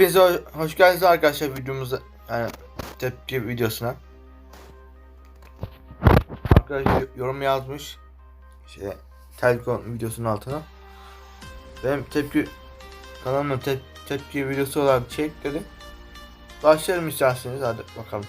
Hepinize ho- hoş geldiniz arkadaşlar videomuza yani tepki videosuna. Arkadaşlar yorum yazmış şey Telkon videosunun altına. Benim tepki kanalımın tep tepki videosu olarak çek dedi. Başlayalım isterseniz hadi bakalım.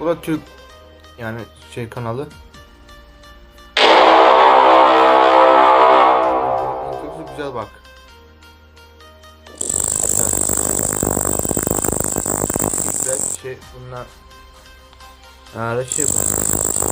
Bu da Türk yani şey kanalı. Güzel bak. Güzel şey bunlar. Ha şey bu.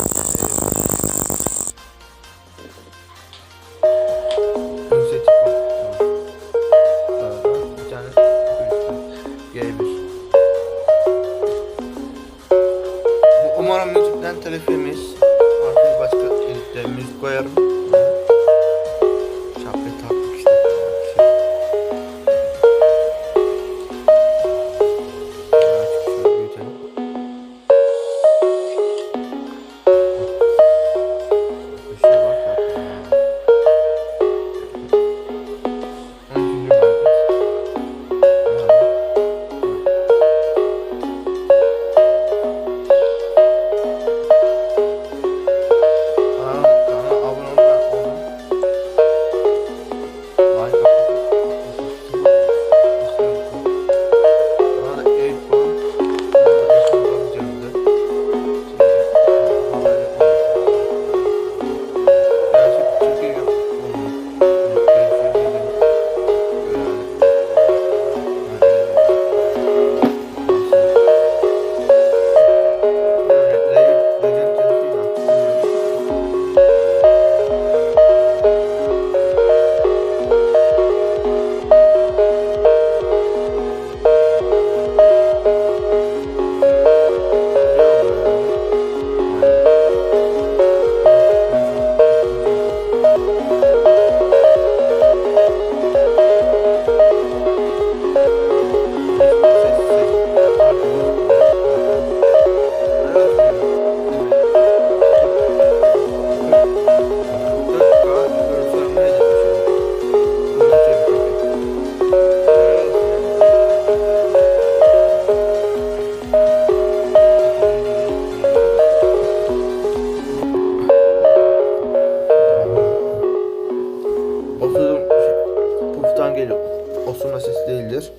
Osurma sesi değildir.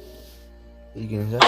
İlginize.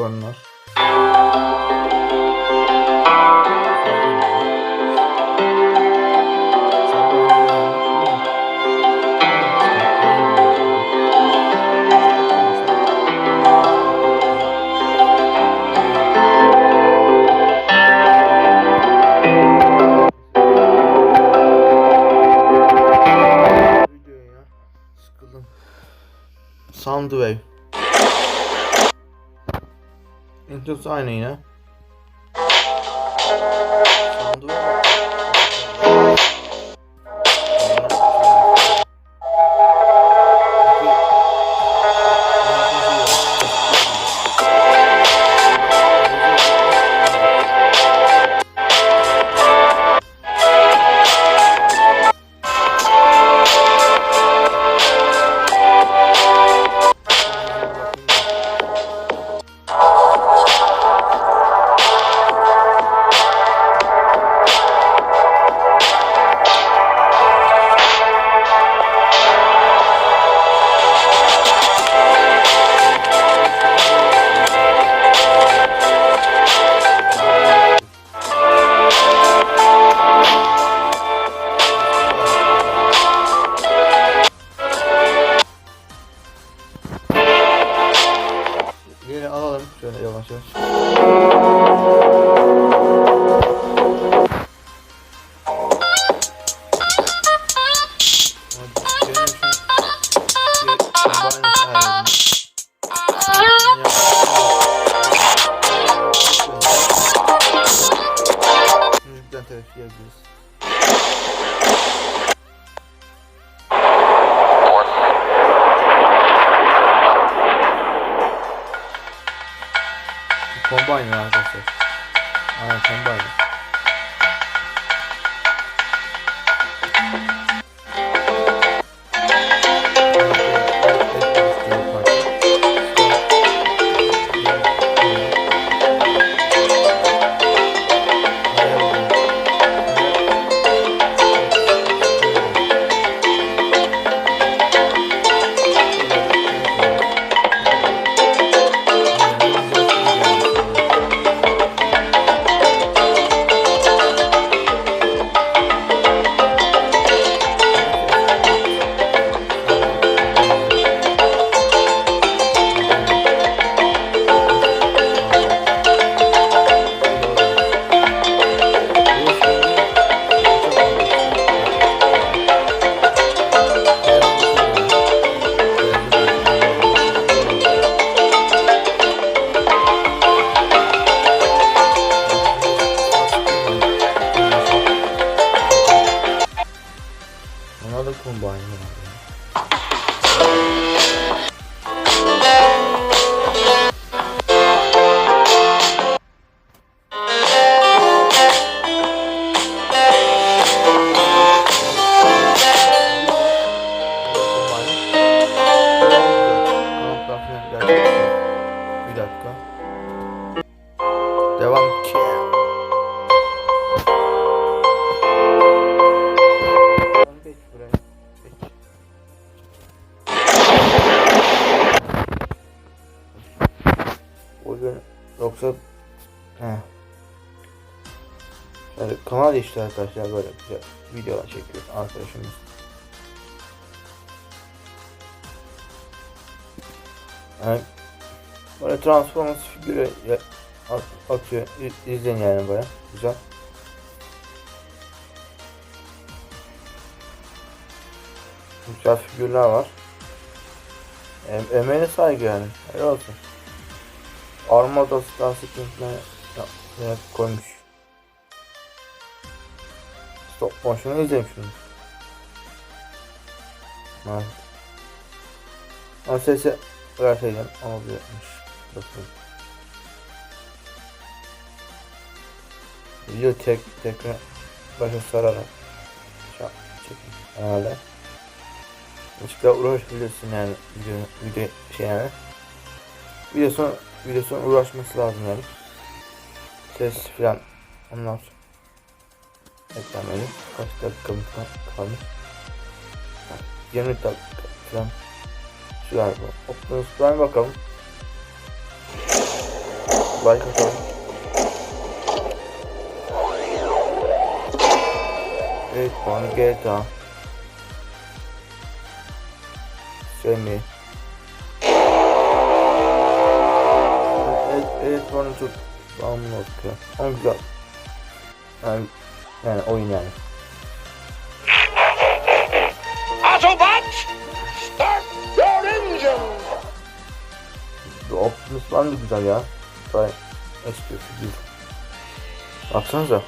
Eightborn Nina. পারবে yoksa he. Yani kanal işte arkadaşlar böyle güzel videolar çekiyor arkadaşımız. Yani böyle Transformers figürü atıyor. İzleyin yani böyle. Güzel. Güzel figürler var. Em emeğine saygı yani. Helal olsun. Armada Star Splint'ine ya, koymuş. Stop motion'u izleyin şunu. Evet. Ama sesi verseydim ama bu yapmış. Bakın. Video tek tekrar başa sararak çek çekin herhalde. Başka uğraşabiliyorsun yani video, video şey yani. Videosun uğraşması lazım yani. Ses filan onlar eklemeli. Kaç dakikamız kal- kalmış? 20 dakika filan. Şu galiba. Optimus Prime bakalım. Like atalım. Evet puanı GTA. Seni. Evet, bana bağımlı okuyor. Ama güzel. Yani, yani oyun yani. Autobots, start your engines! The Optimus Prime de güzel ya. Vay eski figür. Baksanıza.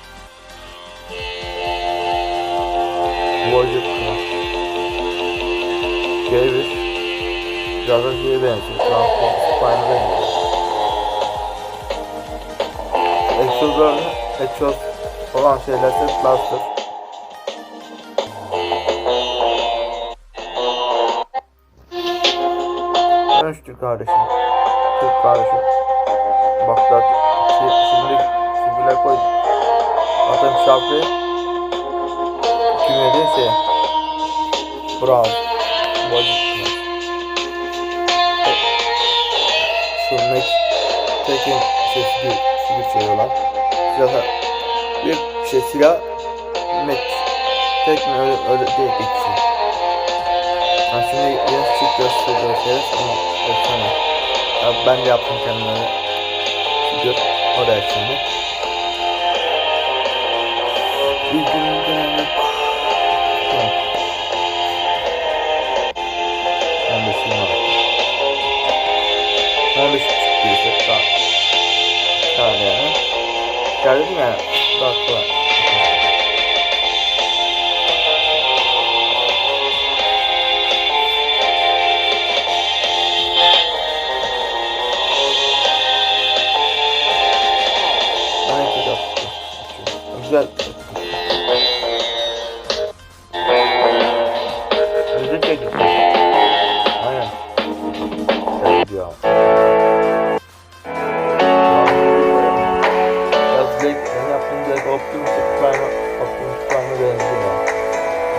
Voyager Craft. G1 Biraz da şeye benziyor. Transformers Prime'a benziyor. Exozlarını Exos olan şeylerse Blaster. Dönüştür kardeşim. Türk kardeşim. Bak da şey, şimdi figürler koydum. Zaten şarkı kümede şey. Bravo. Body. Şu Mac Tekken şey figür, figür çeviriyorlar. Zaten bir şey silah Mac Tekken öyle, öyle değil geçiyor. Ben şimdi yeni çift göster gösteririz ama efsane. Ya ben de yaptım kendime. Figür o da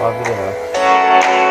Harbiden ha.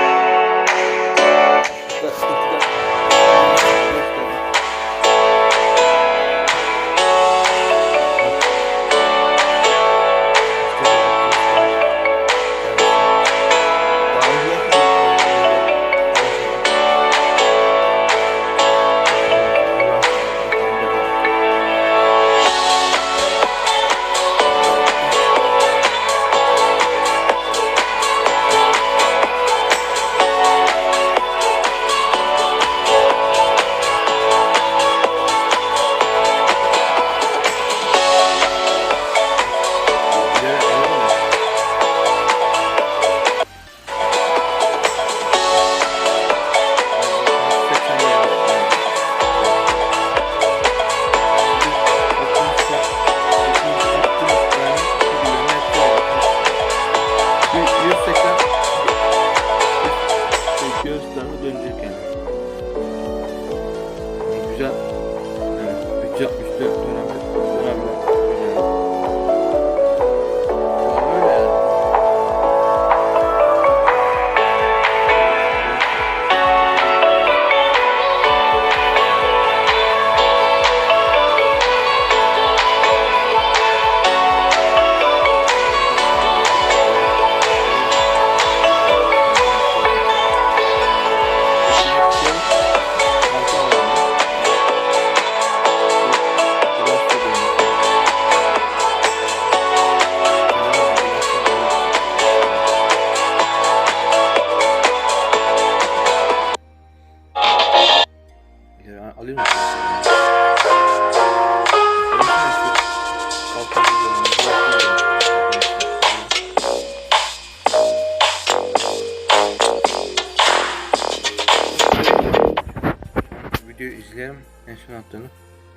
Son attığını.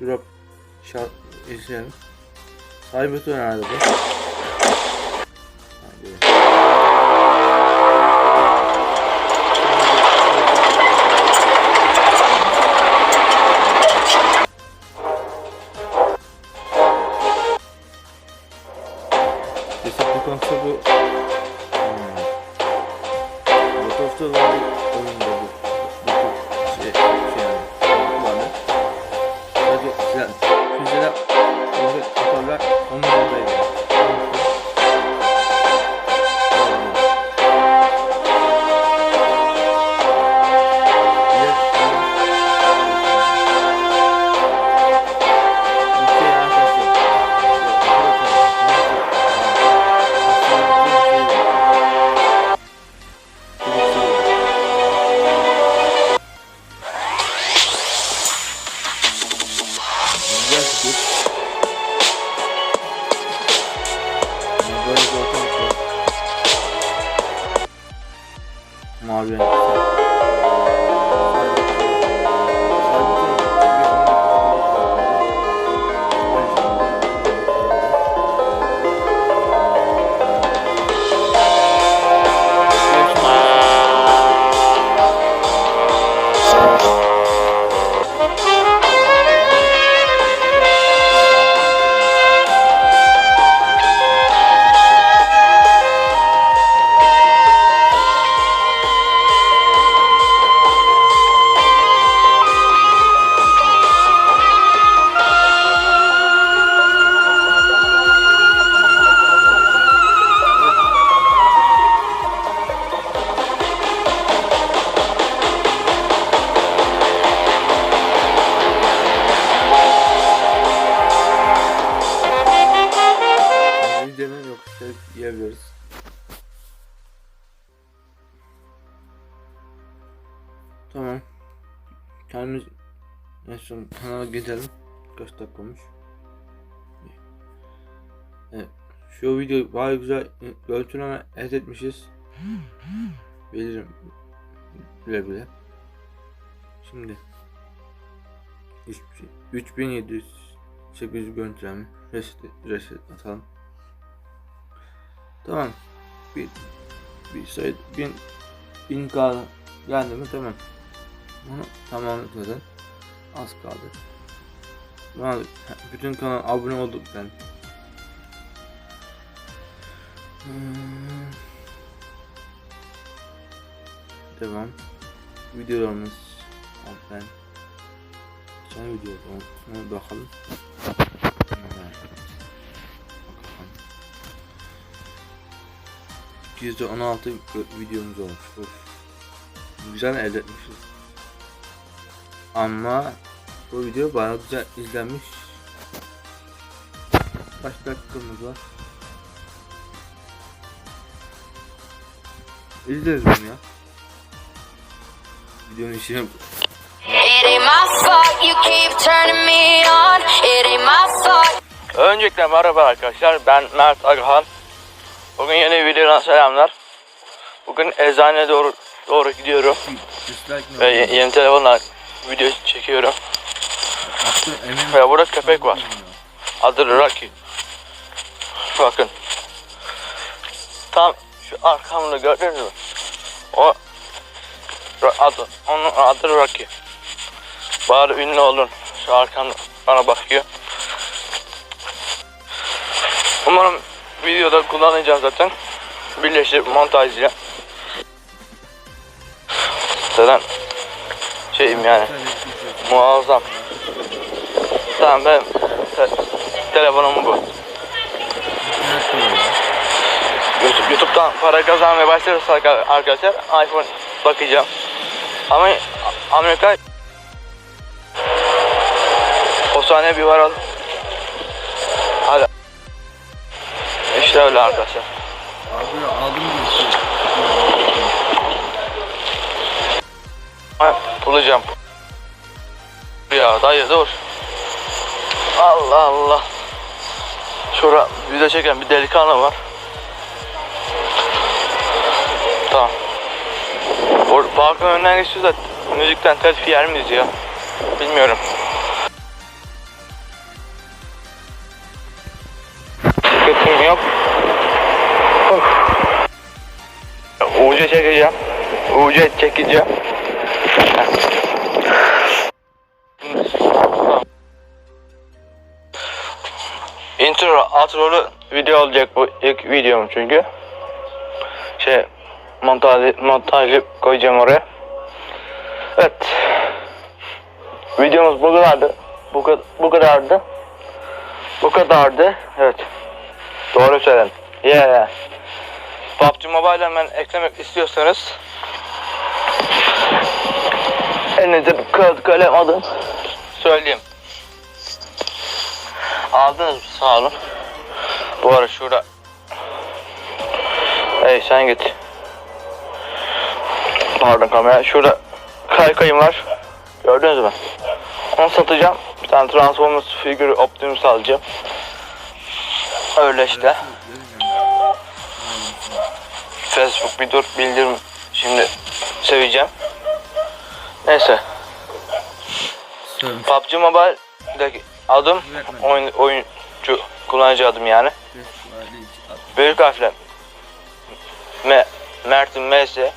Drop şart izleyelim. Cybertron herhalde bu. Gidelim. Kaç dakika olmuş? Evet. Şu video bayağı güzel görüntüleme ed etmişiz. Bilirim. Bile bile. Şimdi 3700 800 görüntüleme reset, reset atalım. Tamam. Bir bir sayı bin bin kaldı. Geldi mi tamam. Bunu tamamladık. Az kaldı. Bana bütün kanal abone olduk ben. Hmm. Devam. Videolarımız ben Geçen video ona bakalım. Evet. Bakalım. 216 videomuz olmuş. Of. Güzel elde etmişiz. Ama bu video bayağı güzel izlenmiş. Kaç dakikamız var? İzleriz bunu ya. Videonun fault. Öncelikle merhaba arkadaşlar ben Mert Aghan. Bugün yeni bir videodan selamlar. Bugün eczaneye doğru doğru gidiyorum ve ye- yeni telefonla video çekiyorum. Ve burada köpek var. Adı Rocky. Bakın. Tam şu arkamda gördünüz mü? O adı, onun adı Rocky. Bari ünlü olun. Şu arkamda bana bakıyor. Umarım videoda kullanacağım zaten. Birleştirip montajlayacağım. Zaten şeyim yani muazzam. Tamam ben te- telefonum bu. YouTube, YouTube'dan para kazanmaya başlarsak arkadaşlar iPhone bakacağım. Ama Amerika o saniye bir varalım. Hadi. İşte öyle arkadaşlar. Abi aldım bir şey. Bulacağım. Ya dayı dur. Allah Allah. Şura video çeken bir delikanlı var. Tamam. Parkın önünden geçiyoruz da müzikten telif yer miyiz ya? Bilmiyorum. Sıkıntım yok. Of. UC çekeceğim. UC çekeceğim. Outro'lu video olacak bu ilk videom çünkü. Şey montaj montajlı koyacağım oraya. Evet. Videomuz bu kadardı. Bu, ka- bu kadardı. Bu kadardı. Evet. Doğru söyledin. Yeah. PUBG Mobile'den ben eklemek istiyorsanız elinize bir kağıt kalem alın. Söyleyeyim. Aldınız mı? Sağ olun. Bu ara şurada Hey sen git. Pardon kamera. Şurada kaykayım var. Gördünüz mü? Onu satacağım. Bir tane Transformers figürü Optimus alacağım. Öyle işte. Facebook bir dur bildirim şimdi seveceğim. Neyse. PUBG Mobile'deki adım oyun, oyuncu kullanıcı adım yani. Büyük harfle M Mert'in M'si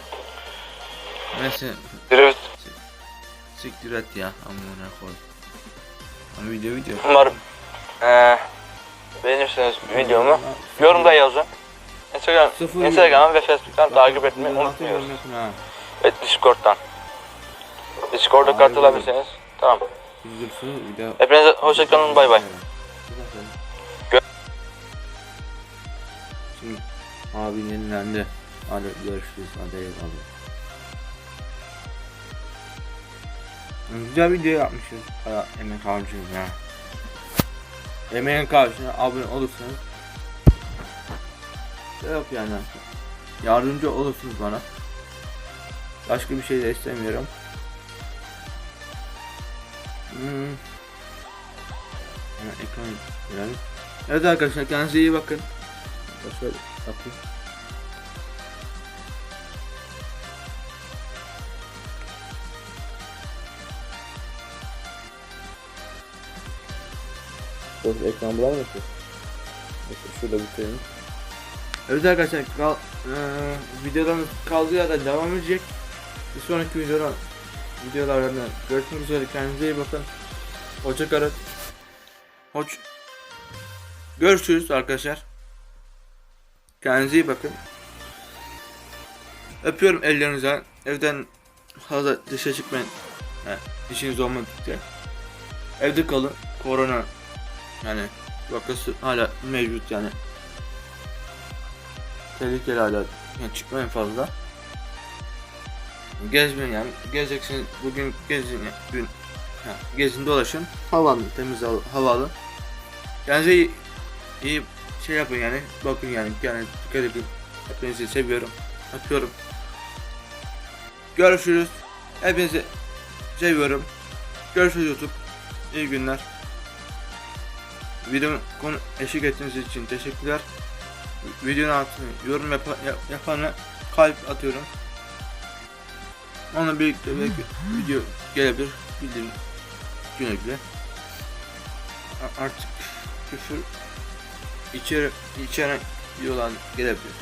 Neyse Drift siktir et ya amına koy. Ama video video. Umarım eee beğenirsiniz videomu. Yorumda yazın. Instagram, Instagram ve Facebook'tan takip etmeyi unutmuyoruz. Ve Discord'dan. Discord'a katılabilirsiniz. Tamam. Hepinize hoşçakalın. Bay bay. Abi yenilendi. Hadi görüşürüz. Hadi eyvallah. Güzel video yapmışız. Baya emek harcıyoruz ya. Emeğin karşına abone olursanız şey yap yani. Yardımcı olursunuz bana. Başka bir şey de istemiyorum. Hmm. Hemen ekran. Evet arkadaşlar kendinize iyi bakın. Şöyle yapayım. Dur ekran bulamıyor ki. Neyse şurada bitirelim. Evet arkadaşlar kal, eee videodan kaldığı yerden devam edecek. Bir sonraki videoda videolardan görüşmek üzere kendinize iyi bakın. Hoşça kalın. Hoş. Görüşürüz arkadaşlar. Kendinize iyi bakın. Öpüyorum ellerinizden. Evden fazla dışarı çıkmayın. He, işiniz olmadıkça. Evde kalın. Korona yani vakası hala mevcut yani. Tehlikeli hala. Yani çıkmayın fazla. Gezmeyin yani. Gezeceksiniz. Bugün gezin. Dün ha, gezin dolaşın. Hava alın. Temiz hava, hava alın. Kendinize iyi, iyi şey yapın yani. Bakın yani. Yani dikkat edin. Hepinizi seviyorum. Öpüyorum. Görüşürüz. Hepinizi seviyorum. Görüşürüz YouTube. İyi günler. Videomu konu eşlik ettiğiniz için teşekkürler. Videonun altına yorum yap yap- yapana kalp atıyorum. Onunla birlikte belki video gelebilir. Bildirim güle güle. Artık küfür içeri içeren videolar gelebilir.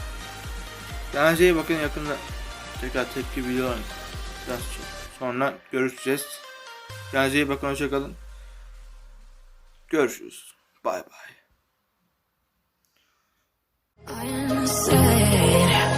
Kendinize bakın yakında tekrar tepki videolar sonra görüşeceğiz. Kendinize iyi bakın hoşçakalın. Görüşürüz. Bay bay. I